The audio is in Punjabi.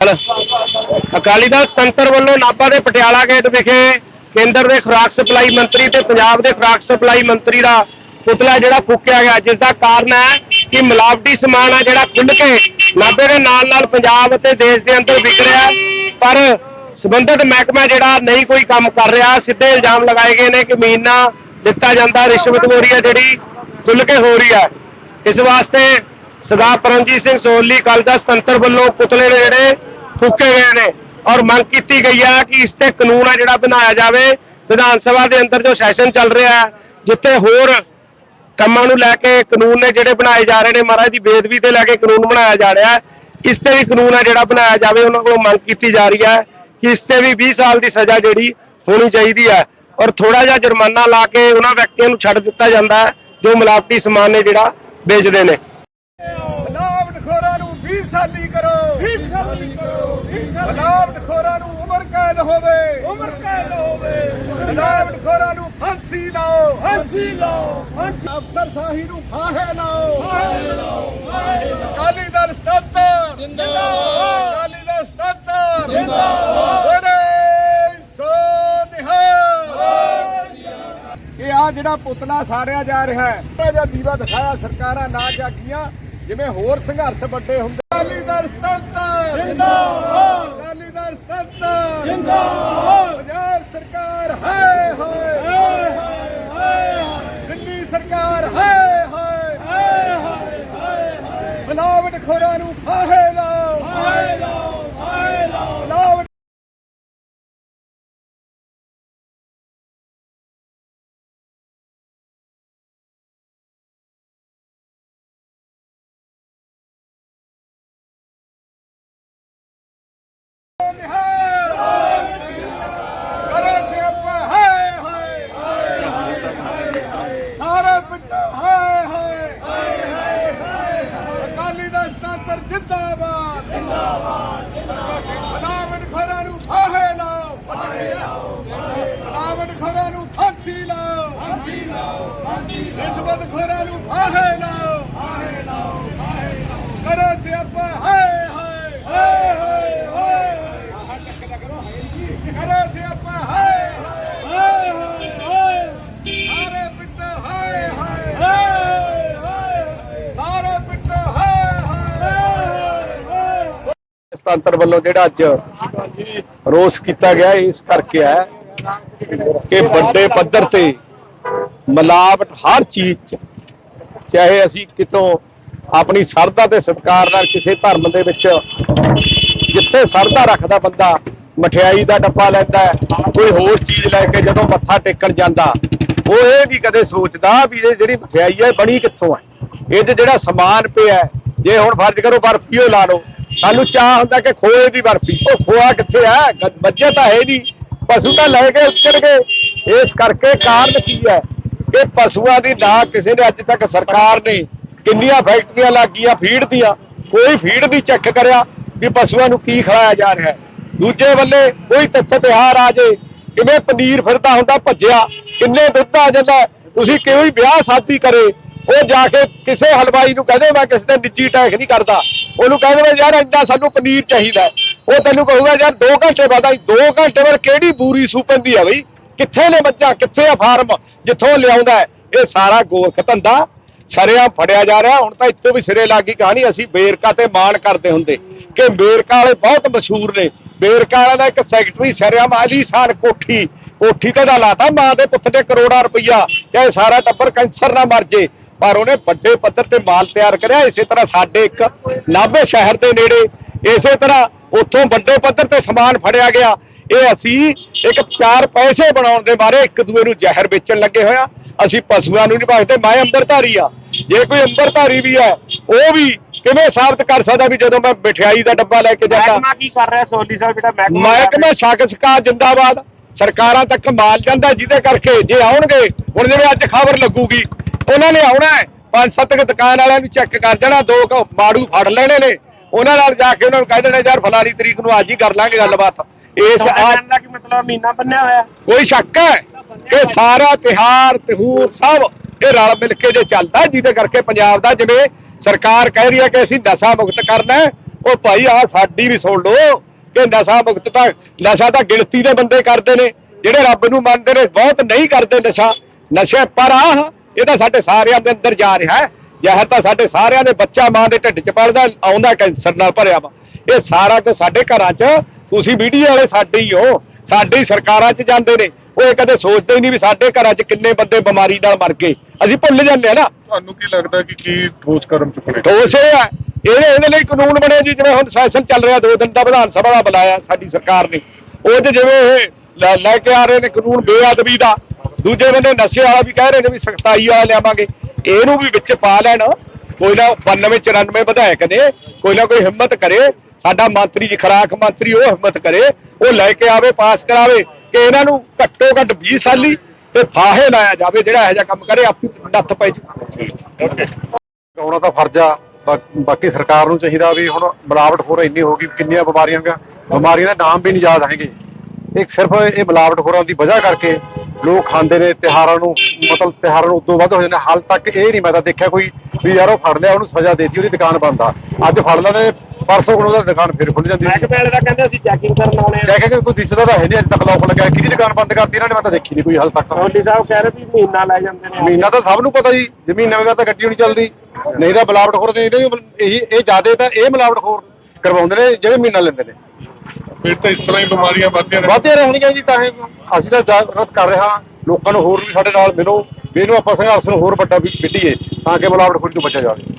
ਅਕਾਲੀ। ਦਲ ਸੰਤਰ ਵੱਲੋਂ ਨਾਭਾ ਦੇ ਪਟਿਆਲਾ ਗੇਟ ਵਿਖੇ ਕੇਂਦਰ ਦੇ ਖੁਰਾਕ ਸਪਲਾਈ ਮੰਤਰੀ ਤੇ ਪੰਜਾਬ ਦੇ ਖੁਰਾਕ ਸਪਲਾਈ ਮੰਤਰੀ ਦਾ ਪੁਤਲਾ ਜਿਹੜਾ ਫੂਕਿਆ ਗਿਆ, ਜਿਸ ਦਾ ਕਾਰਨ ਹੈ ਕਿ ਮਿਲਾਵਟੀ ਸਮਾਨ ਹੈ ਜਿਹੜਾ ਖੁੱਲ ਕੇ ਨਾਭੇ ਦੇ ਨਾਲ ਨਾਲ ਪੰਜਾਬ ਅਤੇ ਦੇਸ਼ ਦੇ ਅੰਦਰ ਵਿਕ ਰਿਹਾ। ਪਰ ਸਬੰਧਤ ਮਹਿਕਮਾ ਜਿਹੜਾ ਨਹੀਂ ਕੋਈ ਕੰਮ ਕਰ ਰਿਹਾ, ਸਿੱਧੇ ਇਲਜ਼ਾਮ ਲਗਾਏ ਗਏ ਨੇ ਕਿ ਮਹੀਨਾ ਦਿੱਤਾ ਜਾਂਦਾ ਰਿਸ਼ਵਤ ਹੋ ਹੈ ਜਿਹੜੀ ਖੁੱਲ ਕੇ ਹੋ ਰਹੀ ਹੈ। ਇਸ ਵਾਸਤੇ ਸਰਦਾਰ ਪਰਮਜੀਤ ਸਿੰਘ ਸੋਹਲੀ ਕੱਲ ਦਾ ਸੰਤਰ ਵੱਲੋਂ ਪੁਤਲੇ ਨੇ ਜਿਹੜੇ ਫੂਕੇ ਗਏ ਨੇ। ਔਰ ਮੰਗ ਕੀਤੀ ਗਈ ਹੈ ਕਿ ਇਸ ਤੇ ਕਾਨੂੰਨ ਆ ਜਿਹੜਾ ਬਣਾਇਆ ਜਾਵੇ। ਵਿਧਾਨ ਸਭਾ ਦੇ ਅੰਦਰ ਜੋ ਸੈਸ਼ਨ ਚੱਲ ਰਿਹਾ ਜਿੱਥੇ ਹੋਰ ਕੰਮਾਂ ਨੂੰ ਲੈ ਕੇ ਕਾਨੂੰਨ ਨੇ ਜਿਹੜੇ ਬਣਾਏ ਜਾ ਰਹੇ ਨੇ, ਮਹਾਰਾਜ ਦੀ ਬੇਦਬੀ ਤੇ ਲੈ ਕੇ ਕਾਨੂੰਨ ਬਣਾਇਆ ਜਾ ਰਿਹਾ ਇਸ ਤੇ ਵੀ ਕਾਨੂੰਨ ਹੈ ਜਿਹੜਾ ਬਣਾਇਆ ਜਾਵੇ। ਉਹਨਾਂ ਕੋਲੋਂ ਮੰਗ ਕੀਤੀ ਜਾ ਰਹੀ ਹੈ ਕਿ ਇਸ ਤੇ ਵੀ 20 ਸਾਲ ਦੀ ਸਜ਼ਾ ਜਿਹੜੀ ਹੋਣੀ ਚਾਹੀਦੀ ਹੈ। ਔਰ ਥੋੜਾ ਜਿਹਾ ਜੁਰਮਾਨਾ ਲਾ ਕੇ ਉਹਨਾਂ ਵਿਅਕਤੀਆਂ ਨੂੰ ਛੱਡ ਦਿੱਤਾ ਜਾਂਦਾ ਹੈ, ਜੋ ਮਿਲਾਵਟੀ ਸਮਾਨ ਨੇ ਜਿਹੜਾ ਵੇਚਦੇ ਨੇ। ਬਨਾਵਟਖੋਰਾਂ ਨੂੰ 20 ਸਾਲੀ ਕਰੋ। 20 ਸਾਲੀ ਕਰੋ। 20 ਸਾਲੀ ਬਨਾਵਟਖੋਰਾਂ ਨੂੰ ਉਮਰ ਕੈਦ ਹੋਵੇ। ਉਮਰ ਕੈਦ ਹੋਵੇ। ਬਨਾਵਟਖੋਰਾਂ ਨੂੰ ਫਾਂਸੀ ਲਾਓ। ਫਾਂਸੀ ਲਾਓ ਫਾਂਸੀ। ਅਫਸਰ ਸਾਹੀ ਨੂੰ ਫਾਹੇ ਲਾਓ। ਫਾਹੇ ਲਾਓ ਅਕਾਲੀ ਦਲ ਸਤੱਤਰ। ਜਿੰਦਾਬਾਦ। ਅਕਾਲੀ ਦਲ ਸਤੱਤਰ। ਜਿੰਦਾਬਾਦ। ਬੋਲੇ ਸੋ ਨਿਹਾਲ। ਇਹ ਆ ਜਿਹੜਾ ਪੁਤਲਾ ਸਾੜਿਆ ਜਾ ਰਿਹਾ ਹੈ। ਇਹ ਜਿਹਾ ਦੀਵਾ ਦਿਖਾਇਆ ਸਰਕਾਰਾਂ ਨਾ ਜਾਗੀਆਂ। ਜਿਵੇਂ ਹੋਰ ਸੰਘਰਸ਼ ਵੱਡੇ ਹੁੰਦੇ ਅਕਾਲੀ ਦਲ ਸਤੰਤਰ। ਜਿੰਦਾਬਾਦ। ਅਕਾਲੀ ਦਲ ਸਤੰਤਰ। ਜਿੰਦਾਬਾਦ। ਪੰਜਾਬ ਸਰਕਾਰ ਹਾਏ ਹਾਏ। ਹਾਏ ਦਿੱਲੀ ਸਰਕਾਰ ਹਾਏ ਹਾਏ। ਹਾਏ ਬਨਾਵਟ ਖੋਰਾਂ ਨੂੰ ਫਾਹੇ ਲਾਓ। ਫਾਹੇ ਲਾਓ ਫਾਹੇ ਲਾਓ ਬਨਾਵਟ ਕਰੋ ਸਿਆਪਾ ਹਾਏ ਹਾਏ ਸਾਰਾ ਪਿੰਡ ਹਾਏ ਹਾਏ ਅਕਾਲੀ ਦਾ ਸਤਾਤਰ ਜਿੰਦਾਬਾਦ ਜਿੰਦਾਬਾਦ ਬਨਾਵਟ ਖੋਰਾਂ ਨੂੰ ਫਾਹੇ ਲਾਓ ਬਨਾਵਟ ਖੋਰਾਂ ਨੂੰ ਫਾਂਸੀ ਲਾਓ ਫਾਂਸੀ ਲਾਓ ਖੋਰਾਂ ਨੂੰ ਫਾਹੇ ਲਾਓ। ਫਾਹੇ ਲਾਓ ਕਰੋ ਸਿਆਪਾ, ਹਾਏ ਹਾਏ। ਹਾਏ ਹਾਏ ਹਾਏ ਆਹ ਚੱਕ ਲਿਆ ਕਰੋ ਕਰੋ ਸਿਆਪਾ, ਹਾਏ ਹਾਏ। ਹਾਏ ਹਾਏ ਸਾਰੇ ਪਿੰਡ ਹਾਏ ਹਾਏ। ਹਾਏ ਹਾਏ ਸਾਰੇ ਪਿੰਡ ਹਾਏ ਹਾਏ। ਹਾਏ ਸਤੰਤਰ ਵੱਲੋਂ ਜਿਹੜਾ ਅੱਜ ਰੋਸ ਕੀਤਾ ਗਿਆ, ਇਸ ਕਰਕੇ ਹੈ ਕਿ ਵੱਡੇ ਪੱਧਰ ਤੇ ਮਿਲਾਵਟ ਹਰ ਚੀਜ਼ 'ਚ। ਚਾਹੇ ਅਸੀਂ ਕਿਤੋਂ ਆਪਣੀ ਸਰਦਾ ਤੇ ਸਤਕਾਰ ਨਾਲ ਕਿਸੇ ਧਰਮ ਦੇ ਵਿੱਚ ਜਿੱਥੇ ਸਰਦਾ ਰੱਖਦਾ ਬੰਦਾ, ਮਠਿਆਈ ਦਾ ਡੱਬਾ ਲੈਂਦਾ, ਕੋਈ ਹੋਰ ਚੀਜ਼ ਲੈ ਕੇ ਜਦੋਂ ਮੱਥਾ ਟੇਕਣ ਜਾਂਦਾ, ਉਹ ਇਹ ਵੀ ਕਦੇ ਸੋਚਦਾ ਵੀ ਇਹ ਜਿਹੜੀ ਮਠਿਆਈ ਹੈ ਬਣੀ ਕਿੱਥੋਂ ਹੈ? ਇਹ ਤੇ ਜਿਹੜਾ ਸਮਾਨ ਪਿਆ ਜੇ ਹੁਣ ਫਰਜ਼ ਕਰੋ ਬਰਫੀ ਉਹ ਲਾ ਲਓ, ਸਾਨੂੰ ਚਾਹ ਹੁੰਦਾ ਕਿ ਖੋਏ ਦੀ ਬਰਫੀ, ਉਹ ਖੋਆ ਕਿੱਥੇ ਹੈ? ਗ- ਤਾਂ ਹੈ ਨਹੀਂ, ਪਸ਼ੂ ਤਾਂ ਲੈ ਕੇ ਉੱਤਰ ਗਏ। ਇਸ ਕਰਕੇ ਕਾਰਨ ਕੀ ਹੈ? ਕਿ ਪਸ਼ੂਆਂ ਦੀ ਨਾ ਕਿਸੇ ਨੇ ਅੱਜ ਤੱਕ ਸਰਕਾਰ ਨੇ ਕਿੰਨੀਆਂ ਫੈਕਟਰੀਆਂ ਲੱਗੀਆਂ, ਫੀਡ ਦੀਆਂ। ਕੋਈ ਫੀਡ ਨਹੀਂ ਚੈੱਕ ਕਰਿਆ ਵੀ ਪਸ਼ੂਆਂ ਨੂੰ ਕੀ ਖਿਲਾਇਆ ਜਾ ਰਿਹਾ ਦੂਜੇ ਵੱਲੇ ਕੋਈ ਤੱਥ ਤਿਉਹਾਰ ਆ ਜੇ, ਕਿਵੇਂ ਪਨੀਰ ਫਿਰਦਾ ਹੁੰਦਾ, ਭੱਜਿਆ, ਕਿੰਨੇ ਦੁੱਧ ਆ ਜਾਂਦਾ ਤੁਸੀਂ ਕੋਈ ਵਿਆਹ ਸ਼ਾਦੀ ਕਰੇ। ਉਹ ਜਾ ਕੇ ਕਿਸੇ ਹਲਵਾਈ ਨੂੰ ਕਹਦੇ, ਮੈਂ ਕਿਸੇ ਤੇ ਨਿੱਜੀ ਟੈਕ ਨਹੀਂ ਕਰਦਾ। ਉਹਨੂੰ ਕਹਿੰਦੇ ਯਾਰ, ਇੰਨਾ ਸਾਨੂੰ ਪਨੀਰ ਚਾਹੀਦਾ ਉਹ ਤੈਨੂੰ ਕਹੂਗਾ, ਯਾਰ 2 ਘੰਟੇ ਬਾਅਦ ਆਈ 2 ਘੰਟੇ ਬਾਅਦ ਕਿਹੜੀ ਬੂਰੀ ਸੂਪੰਦੀ ਆ ਬਈ? ਕਿੱਥੇ ਨੇ ਬੱਚਾ? ਕਿੱਥੇ ਆ ਫਾਰਮ? ਜਿੱਥੋਂ ਲਿਆਉਂਦਾ ਇਹ ਸਾਰਾ ਗੋਰਖ ਧੰਦਾ ਸਰਿਆ ਫੜਿਆ ਜਾ ਰਿਹਾ। ਹੁਣ ਤਾਂ ਇੱਥੋਂ ਵੀ ਸਿਰੇ ਲੱਗ ਗਈ ਕਹਾਣੀ। ਅਸੀਂ ਬੇਰਕਾ ਤੇ ਮਾਣ ਕਰਦੇ ਹੁੰਦੇ ਕਿ ਬੇਰਕਾ ਵਾਲੇ ਬਹੁਤ ਮਸ਼ਹੂਰ ਨੇ। ਬੇਰਕਾ ਵਾਲਾ ਦਾ ਇੱਕ ਸੈਕਟਰੀ ਸਰਿਆਂ ਮਾਲੀ ਸਾਨ ਕੋਠੀ। ਕੋਠੀ ਤੇ ਦਾ ਲਾਤਾ ਮਾਂ ਦੇ ਪੁੱਤ ਤੇ ਕਰੋੜਾਂ ਰੁਪਈਆ। ਚਾਹੇ ਸਾਰਾ ਟੱਬਰ ਕੈਂਸਰ ਨਾ ਮਰ ਜੇ। ਪਰ ਉਹਨੇ ਵੱਡੇ ਪੱਧਰ ਤੇ ਮਾਲ ਤਿਆਰ ਕਰਿਆ। ਇਸੇ ਤਰ੍ਹਾਂ ਸਾਡੇ ਇੱਕ ਨਾਭੇ ਸ਼ਹਿਰ ਦੇ ਨੇੜੇ, ਇਸੇ ਤਰ੍ਹਾਂ ਉੱਥੋਂ ਵੱਡੇ ਪੱਧਰ ਤੇ ਸਮਾਨ ਫੜਿਆ ਗਿਆ। ਇਹ ਅਸੀਂ ਇੱਕ ਚਾਰ ਪੈਸੇ ਬਣਾਉਣ ਦੇ ਬਾਰੇ ਇੱਕ ਦੂਏ ਨੂੰ ਜ਼ਹਿਰ ਵੇਚਣ ਲੱਗੇ ਹੋਇਆ ਅਸੀਂ ਪਸ਼ੂਆਂ ਨੂੰ ਨਹੀਂ ਭਜਦੇ ਮੈਂ ਅੰਬਰਧਾਰੀ ਆ। ਜੇ ਕੋਈ ਅੰਬਰਧਾਰੀ ਵੀ ਹੈ ਉਹ ਵੀ ਕਿਵੇਂ ਸਾਬਤ ਕਰ ਸਕਦਾ ਵੀ ਜਦੋਂ ਮੈਂ ਮਠਿਆਈ ਦਾ ਡੱਬਾ ਲੈ ਕੇ ਜਾਂਦਾ? ਮਹਿਕਮਾ ਕੀ ਕਰ ਰਿਹਾ ਸੋਲੀ ਸਾਹਿਬ ਜਿਹੜਾ ਮਹਿਕਮਾ ਮਹਿਕਮਾ ਸ਼ੱਕ ਸਕਾ ਜਿੰਦਾਬਾਦ। ਸਰਕਾਰਾਂ ਤੱਕ ਮਾਲ ਜਾਂਦਾ ਜਿਹਦੇ ਕਰਕੇ ਜੇ ਆਉਣਗੇ ਹੁਣ ਜਿਵੇਂ ਅੱਜ ਖਬਰ ਲੱਗੂਗੀ ਉਹਨਾਂ ਨੇ ਆਉਣਾ ਹੈ। ਪੰਜ ਸੱਤ ਕੁ ਦੁਕਾਨ ਵਾਲਿਆਂ ਨੂੰ ਚੈੱਕ ਕਰ ਦੇਣਾ ਦੋ ਕੁ ਮਾੜੂ ਫੜ ਲੈਣੇ ਨੇ। ਉਹਨਾਂ ਨਾਲ ਜਾ ਕੇ ਉਹਨਾਂ ਨੂੰ ਕਹਿ ਦੇਣਾ ਯਾਰ ਫਲਾਣੀ ਤਰੀਕ ਨੂੰ ਅੱਜ ਹੀ ਕਰ ਲਾਂਗੇ ਗੱਲਬਾਤ। ਇਸ ਆ ਦਾ ਕੀ ਮਤਲਬ ਮਹੀਨਾ ਬੰਨਿਆ ਹੋਇਆ। ਕੋਈ ਸ਼ੱਕ ਹੈ ਕਿ ਸਾਰਾ ਤਿਹਾਰ ਤਿਹੂਰ ਸਭ ਇਹ ਰਲ ਮਿਲ ਕੇ ਜੇ ਚੱਲਦਾ ਜਿਹਦੇ ਕਰਕੇ ਪੰਜਾਬ ਦਾ ਜਿਵੇਂ ਸਰਕਾਰ ਕਹਿ ਰਹੀ ਹੈ ਕਿ ਅਸੀਂ ਨਸ਼ਾ ਮੁਕਤ ਕਰਨਾ ਉਹ ਭਾਈ ਆ ਸਾਡੀ ਵੀ ਸੁਣ ਲਓ ਕਿ ਨਸ਼ਾ ਮੁਕਤ ਤਾਂ ਨਸ਼ਾ ਤਾਂ ਗਿਣਤੀ ਦੇ ਬੰਦੇ ਕਰਦੇ ਨੇ ਜਿਹੜੇ ਰੱਬ ਨੂੰ ਮੰਨਦੇ ਨੇ ਬਹੁਤ ਨਹੀਂ ਕਰਦੇ ਨਸ਼ਾ। ਨਸ਼ੇ ਪਰ ਆ ਇਹ ਤਾਂ ਸਾਡੇ ਸਾਰਿਆਂ ਦੇ ਅੰਦਰ ਜਾ ਰਿਹਾ ਹੈ। ਜ਼ਹਿਰ ਤਾਂ ਸਾਡੇ ਸਾਰਿਆਂ ਦੇ ਬੱਚਾ ਮਾਂ ਦੇ ਢਿੱਡ 'ਚ ਪਲਦਾ ਆਉਂਦਾ ਕੈਂਸਰ ਨਾਲ ਭਰਿਆ ਵਾ। ਇਹ ਸਾਰਾ ਕੁਝ ਸਾਡੇ ਘਰਾਂ 'ਚ ਤੁਸੀਂ ਮੀਡੀਆ ਵਾਲੇ ਸਾਡੇ ਹੀ ਹੋ। ਸਾਡੇ ਹੀ ਸਰਕਾਰਾਂ 'ਚ ਜਾਂਦੇ ਨੇ। ਉਹ ਇਹ ਕਦੇ ਸੋਚਦੇ ਹੀ ਨਹੀਂ ਵੀ ਸਾਡੇ ਘਰਾਂ 'ਚ ਕਿੰਨੇ ਬੰਦੇ ਬਿਮਾਰੀ ਨਾਲ ਮਰ ਗਏ। ਅਸੀਂ ਭੁੱਲ ਜਾਂਦੇ ਆ ਨਾ। ਤੁਹਾਨੂੰ ਕੀ ਲੱਗਦਾ ਕਿ ਕੀ ਠੋਸ ਕਦਮ ਚੁੱਕਣੇ ਠੋਸ ਇਹ ਹੈ। ਇਹਦੇ ਇਹਦੇ ਲਈ ਕਾਨੂੰਨ ਬਣੇ ਜੀ ਜਿਵੇਂ ਹੁਣ ਸੈਸ਼ਨ ਚੱਲ ਰਿਹਾ ਦੋ ਦਿਨ ਦਾ ਵਿਧਾਨ ਸਭਾ ਦਾ ਬੁਲਾਇਆ ਸਾਡੀ ਸਰਕਾਰ ਨੇ। ਉਹ 'ਚ ਜਿਵੇਂ ਇਹ ਲੈ- ਲੈ ਕੇ ਆ ਰਹੇ ਨੇ ਕਾਨੂੰਨ ਬੇਅਦਬੀ ਦਾ। ਦੂਜੇ ਬੰਦੇ ਨਸ਼ੇ ਵਾਲਾ ਵੀ ਕਹਿ ਰਹੇ ਨੇ ਵੀ ਸਖਤਾਈ ਵਾਲਾ ਲਿਆਵਾਂਗੇ। ਇਹਨੂੰ ਵੀ ਵਿੱਚ ਪਾ ਲੈਣ। ਕੋਈ ਨਾ 92 94 ਵਿਧਾਇਕ ਨੇ ਕੋਈ ਨਾ ਕੋਈ ਹਿੰਮਤ ਕਰੇ। ਸਾਡਾ ਮੰਤਰੀ ਜੀ, ਖਰਾਕ ਮੰਤਰੀ, ਉਹ ਹਿੰਮਤ ਕਰੇ, ਉਹ ਲੈ ਕੇ ਆਵੇ, ਪਾਸ ਕਰਾਵੇ, ਕਿ ਇਹਨਾਂ ਨੂੰ ਘੱਟੋ ਘੱਟ 20 ਸਾਲੀ ਤੇ ਫਾਹੇ ਲਾਇਆ ਜਾਵੇ, ਜਿਹੜਾ ਇਹੋ ਜਿਹਾ ਕੰਮ ਕਰੇ, ਆਪੀ ਨੱਥ ਪੈ ਜੂ। ਆਉਣਾ ਤਾਂ ਫਰਜ਼ ਆ ਬਾਕੀ ਸਰਕਾਰ ਨੂੰ ਚਾਹੀਦਾ ਵੀ ਹੁਣ ਮਿਲਾਵਟ ਹੋਰ ਇੰਨੀ ਹੋ ਗਈ, ਕਿੰਨੀਆਂ ਬਿਮਾਰੀਆਂ ਗਾ, ਬਿਮਾਰੀਆਂ ਦਾ ਨਾਮ ਵੀ ਨਹੀਂ ਯਾਦ ਹੈਗੇ ਇੱਕ ਸਿਰਫ ਇਹ ਮਿਲਾਵਟ ਹੋਰਾਂ ਦੀ ਵਜ੍ਹਾ ਕਰਕੇ ਲੋਕ ਖਾਂਦੇ ਨੇ ਤਿਹਾਰਾਂ ਨੂੰ, ਮਤਲਬ ਤਿਹਾਰਾਂ ਨੂੰ ਉਦੋਂ ਵੱਧ ਹੋ ਜਾਂਦੇ ਹਾਲ ਤੱਕ ਇਹ ਨਹੀਂ ਮੈਂ ਤਾਂ ਦੇਖਿਆ ਕੋਈ ਵੀ ਯਾਰ ਉਹ ਫੜ ਲਿਆ, ਉਹਨੂੰ ਸਜ਼ਾ ਦੇਤੀ, ਉਹਦੀ ਦੁਕਾਨ ਬੰਦ ਆ। ਅੱਜ ਫੜ ਲੈਂਦੇ ਨੇ ਪਰਸੋਂ ਕੋਲ ਉਹਦਾ ਦੁਕਾਨ ਫਿਰ ਖੁੱਲ ਜਾਂਦੀ ਸੀ। ਮਹਿਕਮੇ ਵਾਲੇ ਦਾ ਕਹਿੰਦੇ ਅਸੀਂ ਚੈਕਿੰਗ ਕਰਨ ਆਉਣੇ ਆ। ਚੈੱਕ ਕੋਈ ਦਿਸਦਾ ਤਾਂ ਹੈ ਨਹੀਂ ਅੱਜ ਤੱਕ ਲੋਕ ਲੱਗਾ ਕਿਹਦੀ ਦੁਕਾਨ ਬੰਦ ਕਰਤੀ ਇਹਨਾਂ ਨੇ? ਮੈਂ ਤਾਂ ਦੇਖੀ ਨਹੀਂ ਕੋਈ ਹਾਲ ਤੱਕ। ਸੋਲੀ ਸਾਹਿਬ ਕਹਿ ਰਹੇ ਵੀ ਮਹੀਨਾ ਲੈ ਜਾਂਦੇ ਨੇ। ਮਹੀਨਾ ਤਾਂ ਸਭ ਨੂੰ ਪਤਾ ਜੀ ਜੇ ਮਹੀਨਾ ਵਗਾ ਤਾਂ ਗੱਡੀ ਨਹੀਂ ਚੱਲਦੀ। ਨਹੀਂ ਤਾਂ ਮਿਲਾਵਟ ਖੋਰ ਦੇ ਇਹਦੇ ਇਹ ਇਹ ਜ਼ਿਆਦੇ ਤਾਂ ਇਹ ਮਿਲਾਵਟ ਖੋਰ ਕਰਵਾਉਂਦੇ ਨੇ ਜਿਹੜੇ ਮਹੀਨਾ ਲੈਂਦੇ ਨੇ। ਫਿਰ ਤਾਂ ਇਸ ਤਰ੍ਹਾਂ ਹੀ ਬਿਮਾਰੀਆਂ ਵੱਧਦੀਆਂ ਵਾਧੇ ਰਹਿਣਗੀਆਂ ਜੀ ਤਾਂ ਇਹ ਅਸੀਂ ਤਾਂ ਜਾਗਰਤ ਕਰ ਰਹੇ ਹਾਂ। ਲੋਕਾਂ ਨੂੰ ਹੋਰ ਵੀ ਸਾਡੇ ਨਾਲ ਮਿਲੋ। ਵੀ ਇਹਨੂੰ ਆਪਾਂ ਸੰਘਰਸ਼ ਨੂੰ ਹੋਰ ਵੱਡਾ ਵੀ ਵਿੱਢੀਏ ਤਾਂ ਕਿ ਮਿਲਾਵਟ ਖੋਰੀ ਤੋਂ ਬਚਿਆ ਜਾਵੇ।